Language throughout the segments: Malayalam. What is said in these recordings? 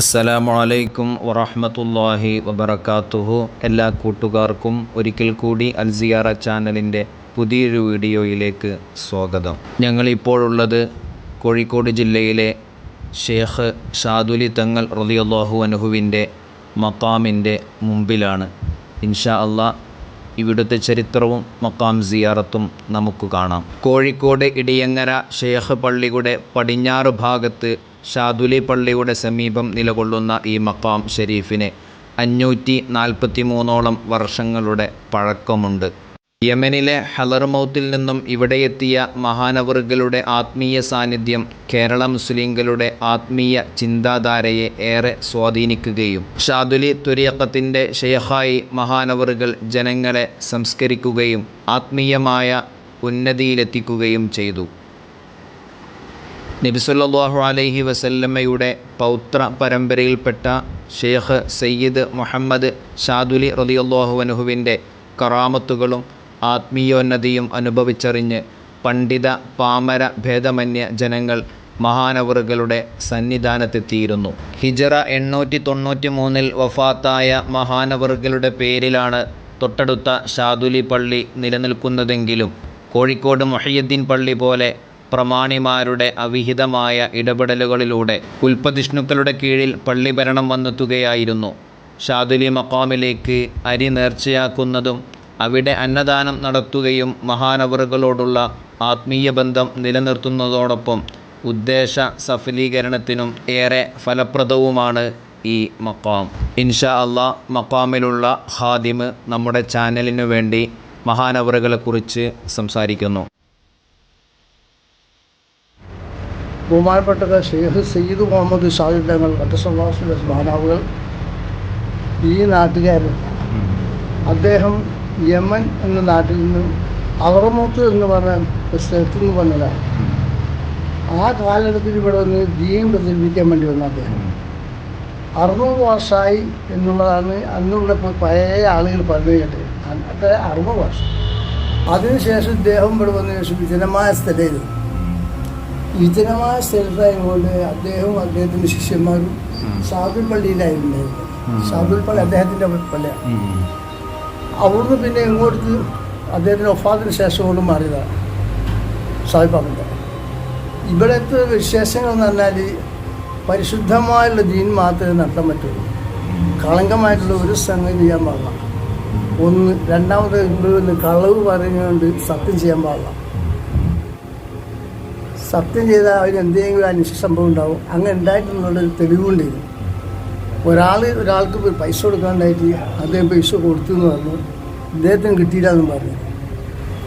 അസ്സലാമു അലൈക്കും വറഹ്മത്തുള്ളാഹി വബറകാതുഹു എല്ലാ കൂട്ടുകാർക്കും ഒരിക്കൽ കൂടി അൽസിയാറ ചാനലിന്റെ പുതിയൊരു വീഡിയോയിലേക്ക് സ്വാഗതം. ഞങ്ങളിപ്പോഴുള്ളത് കോഴിക്കോട് ജില്ലയിലെ ഷേഖ് ഷാദുലി തങ്ങൾ റളിയല്ലാഹു അനുഹുവിന്റെ മക്കാമിന്റെ മുമ്പിലാണ്. ഇൻഷാ അള്ളാ ഇവിടുത്തെ ചരിത്രവും മക്കാം സിയാറത്തും നമുക്ക് കാണാം. കോഴിക്കോട് ഇടിയങ്ങര ഷേഖ് പള്ളിയുടെ പടിഞ്ഞാറ് ഭാഗത്ത് ഷാദുലി പള്ളിയുടെ സമീപം നിലകൊള്ളുന്ന ഈ മഖാം ഷെരീഫിന് അഞ്ഞൂറ്റി നാൽപ്പത്തി മൂന്നോളം വർഷങ്ങളുടെ പഴക്കമുണ്ട്. യമനിലെ ഹലർമൗത്തിൽ നിന്നും ഇവിടെയെത്തിയ മഹാനവറുകളുടെ ആത്മീയ സാന്നിധ്യം കേരള മുസ്ലിങ്ങളുടെ ആത്മീയ ചിന്താധാരയെ ഏറെ സ്വാധീനിക്കുകയും ഷാദുലി തുരിയക്കത്തിന്റെ ഷെയ്ഖായി മഹാനവറുകൾ ജനങ്ങളെ സംസ്കരിക്കുകയും ആത്മീയമായ ഉന്നതിയിലെത്തിക്കുകയും ചെയ്തു. നബിസല്ലാഹു അലൈഹി വസല്ലമ്മയുടെ പൗത്ര പരമ്പരയിൽപ്പെട്ട ഷെയ്ഖ് സയ്യിദ് മുഹമ്മദ് ഷാദുലി റലിയല്ലാഹു അനുഹുവിന്റെ കറാമത്തുകളും ആത്മീയോന്നതിയും അനുഭവിച്ചറിഞ്ഞ് പണ്ഡിത പാമര ഭേദമന്യ ജനങ്ങൾ മഹാനവറുകളുടെ സന്നിധാനത്തെത്തിയിരുന്നു. ഹിജറ എണ്ണൂറ്റി തൊണ്ണൂറ്റി മൂന്നിൽ വഫാത്തായ മഹാനവറുകളുടെ പേരിലാണ് തൊട്ടടുത്ത ഷാദുലി പള്ളി നിലനിൽക്കുന്നതെങ്കിലും കോഴിക്കോട് മൊഹയ്യദ്ദീൻ പള്ളി പോലെ പ്രമാണിമാരുടെ അവിഹിതമായ ഇടപെടലുകളിലൂടെ ഉൽപ്പതിഷ്ണുക്കളുടെ കീഴിൽ പള്ളിഭരണം വന്നെത്തുകയായിരുന്നു. ഷാദുലി മക്കാമിലേക്ക് അരി നേർച്ചയാക്കുന്നതും അവിടെ അന്നദാനം നടത്തുകയും മഹാനവറുകളോടുള്ള ആത്മീയ ബന്ധം നിലനിർത്തുന്നതോടൊപ്പം ഉദ്ദേശ സഫലീകരണത്തിനും ഏറെ ഫലപ്രദവുമാണ് ഈ മക്കാം ഇൻഷാ അള്ളാ മക്കാമിലുള്ള ഹാദിമ് നമ്മുടെ ചാനലിനു വേണ്ടി മഹാനവറുകളെക്കുറിച്ച് സംസാരിക്കുന്നു. ബഹുമാനപ്പെട്ട ഷെയ്ഖ് സയ്യിദ് മുഹമ്മദ് ഷാഹിദ് തങ്ങൾ അട്ടസവാസുല മഹാനാവുകൾ ഈ നാട്ടുകാരൻ. അദ്ദേഹം യമൻ എന്ന നാട്ടിൽ നിന്നും അവർമൂത്ത് എന്ന് പറഞ്ഞ സ്ഥലത്ത് നിന്ന് വന്നതാണ്. ആ കാലഘട്ടത്തിൽ ഇവിടെ വന്ന് ദീൻ പ്രചരിപ്പിക്കാൻ വേണ്ടി വന്ന അദ്ദേഹം. അറുപത് വർഷമായി എന്നുള്ളതാണ് അന്നുള്ള പഴയ ആളുകൾ പറഞ്ഞു കേട്ടത് അന്നത്തെ അറുപത് വർഷം. അതിനുശേഷം ഇദ്ദേഹം ഇവിടെ വന്ന് വിജനമായ സ്ഥലമായിരുന്നു വിജനമായ സ്ഥലത്തായതുകൊണ്ട് അദ്ദേഹവും അദ്ദേഹത്തിന്റെ ശിഷ്യന്മാരും സാബിൾ പള്ളിയിലായിരുന്നു. സാബിൾ പള്ളി അദ്ദേഹത്തിന്റെ പള്ളിയാണ്. അവിടുന്ന് പിന്നെ എങ്ങോട്ട് അദ്ദേഹത്തിന്റെ ഒഫാദിന് ശേഷം കൊണ്ട് മാറിയതാണ് സാഹിബാബിന്റെ ഇവിടുത്തെ വിശേഷങ്ങൾ എന്ന് പറഞ്ഞാൽ പരിശുദ്ധമായുള്ള ദീൻ മാത്രമേ നടത്താൻ പറ്റുള്ളൂ. കളങ്കമായിട്ടുള്ള ഒരു സംഗതി ചെയ്യാൻ പാടില്ല. ഒന്ന് രണ്ടാമത് കളവ് പറഞ്ഞുകൊണ്ട് സത്യം ചെയ്യാൻ പാടില്ല. സത്യം ചെയ്താൽ അവർ എന്തെങ്കിലും അനിഷ്ട സംഭവം ഉണ്ടാവും. അങ്ങനെ ഉണ്ടായിട്ടുള്ളൊരു തെളിവുണ്ടായിരുന്നു ഒരാൾ ഒരാൾക്ക് ഒരു പൈസ കൊടുക്കാണ്ടായിട്ട് അദ്ദേഹം പൈസ കൊടുത്തു എന്ന് പറഞ്ഞു. ഇദ്ദേഹത്തിന് കിട്ടിയില്ല എന്ന് പറഞ്ഞു.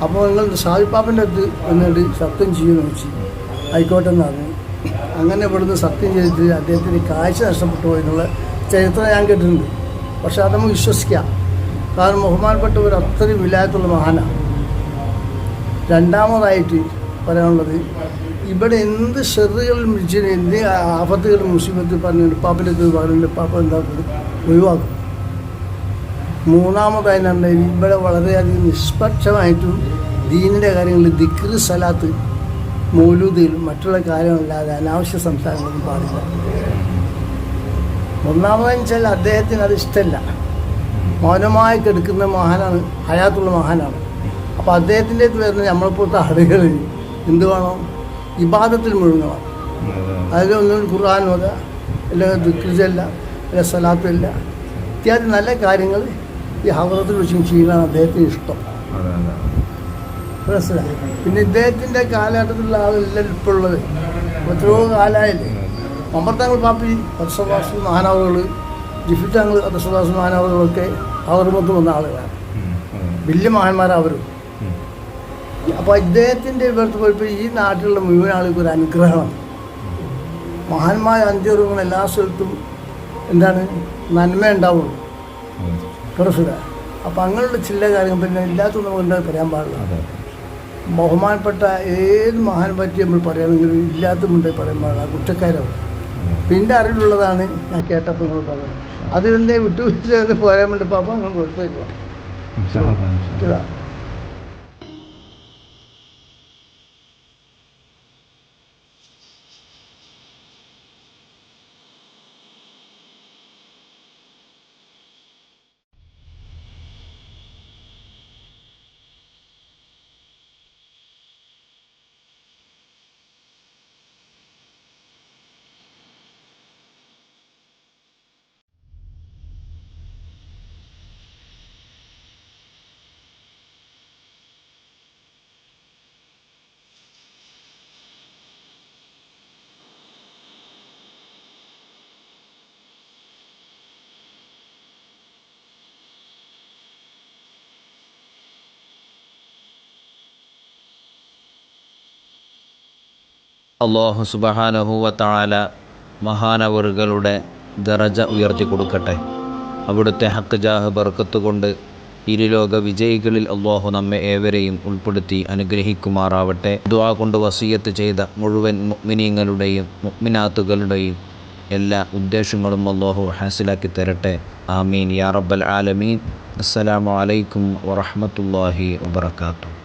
അപ്പോൾ നിങ്ങൾ സാഹിപ്പാപ്പന്റെ അടുത്ത് വന്നിട്ട് സത്യം ചെയ്യുമെന്ന് വെച്ച് ആയിക്കോട്ടെ എന്ന് പറഞ്ഞു. അങ്ങനെ ഇവിടുന്ന് സത്യം ചെയ്തിട്ട് അദ്ദേഹത്തിന് കാഴ്ച നഷ്ടപ്പെട്ടു എന്നുള്ള ചരിത്രം ഞാൻ കേട്ടിട്ടുണ്ട്. പക്ഷെ അത് നമുക്ക് വിശ്വസിക്കാം. കാരണം ബഹുമാനപ്പെട്ട ഒരു അത്രയും വിലായത്തുള്ള മഹാനാണ് രണ്ടാമതായിട്ട് പറയാനുള്ളത് ഇവിടെ എന്ത് ഷെറുകളും എന്ത് ആപത്തുകളും മുസ്ലിമത്തിൽ പറഞ്ഞു പാപ്പിന്റെ പറഞ്ഞു പാപ്പ എന്താക്കും ഒഴിവാക്കും. മൂന്നാമതായി നമ്മുടെ ഇവിടെ വളരെയധികം നിഷ്പക്ഷമായിട്ടും ദീനിന്റെ കാര്യങ്ങളിൽ ദിക്ർ സലാത്ത് മൗലൂദിൽ മറ്റുള്ള കാര്യങ്ങളല്ലാതെ അനാവശ്യ സംസാരങ്ങളൊന്നും പാടില്ല. ഒന്നാമതെന്ന് വെച്ചാൽ അദ്ദേഹത്തിന് അത് ഇഷ്ടമല്ല. മൗനമായി കെടുക്കുന്ന മഹാനാണ് ഹയാത്തുള്ള മഹാനാണ്. അപ്പോൾ അദ്ദേഹത്തിന്റെ അടുത്ത് വരുന്ന നമ്മളിപ്പോഴത്തെ ആളുകൾ എന്ത് വേണം? ഇബാദത്തിൽ മുഴുങ്ങണം അതിൽ ഒന്നും ഖുർആൻ ഓത അല്ലെങ്കിൽ ദുഃഖിച്ചല്ല അല്ലെ സലാത്തില്ല ഇത്യാദി നല്ല കാര്യങ്ങൾ ഈ ഹവറത്തിൽ വെച്ച് ചെയ്യുന്നതാണ് അദ്ദേഹത്തിന് ഇഷ്ടം. മനസ്സിലായി? പിന്നെ ഇദ്ദേഹത്തിന്റെ കാലഘട്ടത്തിലുള്ള ആളെല്ലാം ഇപ്പോൾ ഉള്ളത് എത്രയോ കാലമായില്ലേ മമ്പർത്താങ്കൾ പാപ്പി പത്സവാസു മഹാനാവുകൾ ജിഫിത്താങ്കൾ പത്സവാസു മഹാനാവുകളൊക്കെ അവർ മൊത്തം വന്ന ആളുകളാണ്. വലിയ മഹാന്മാരവരും. അപ്പോൾ ഇദ്ദേഹത്തിന്റെ ഇവിടുത്തെ പോയപ്പോൾ ഈ നാട്ടിലുള്ള മുഴുവൻ ആളുകൾക്ക് ഒരു അനുഗ്രഹമാണ്. മഹാന്മാരായ അഞ്ചുറുങ്ങൾ എല്ലാ സ്ഥലത്തും എന്താണ് നന്മ ഉണ്ടാവുള്ളൂ. പ്രസുര അപ്പോൾ അങ്ങനെയുള്ള ചില കാര്യങ്ങൾ പിന്നെ ഇല്ലാത്തൊന്നും നമുക്ക് പറയാൻ പാടില്ല. ബഹുമാനപ്പെട്ട ഏത് മഹാൻ പറ്റി നമ്മൾ പറയുകയാണെങ്കിൽ ഇല്ലാത്തതുണ്ട് പറയാൻ പാടില്ല. കുറ്റക്കാരാവും. പിന്നെ അറിവിലുള്ളതാണ് ഞാൻ കേട്ടപ്പോൾ നിങ്ങൾ പറയുന്നത് അതിലെന്തേ വിട്ടുവീഴ്ച പോരാൻ വേണ്ടി പാപ്പം അങ്ങനെ കൊടുത്തേക്കുക അള്ളാഹു സുബഹാനഹുവത്താല മഹാനവറുകളുടെ ദറജ ഉയർത്തി കൊടുക്കട്ടെ. അവിടുത്തെ ഹക്ക് ജാഹ് ബർക്കത്ത് കൊണ്ട് ഇരുലോക വിജയികളിൽ അള്ളാഹു നമ്മെ ഏവരെയും ഉൾപ്പെടുത്തി അനുഗ്രഹിക്കുമാറാവട്ടെ. ദുആ കൊണ്ട് വസീയത്ത് ചെയ്ത മുഴുവൻ മുഅ്മിനീങ്ങളുടെയും മുഗ്മിനാത്തുകളുടെയും എല്ലാ ഉദ്ദേശങ്ങളും അള്ളാഹു ഹാസിലാക്കി തരട്ടെ. ആമീൻ. യാ റബ്ബൽ ആലമീൻ. അസ്സലാമു അലൈക്കും വറഹ്മത്തുള്ളാഹി വബറകാതുഹു.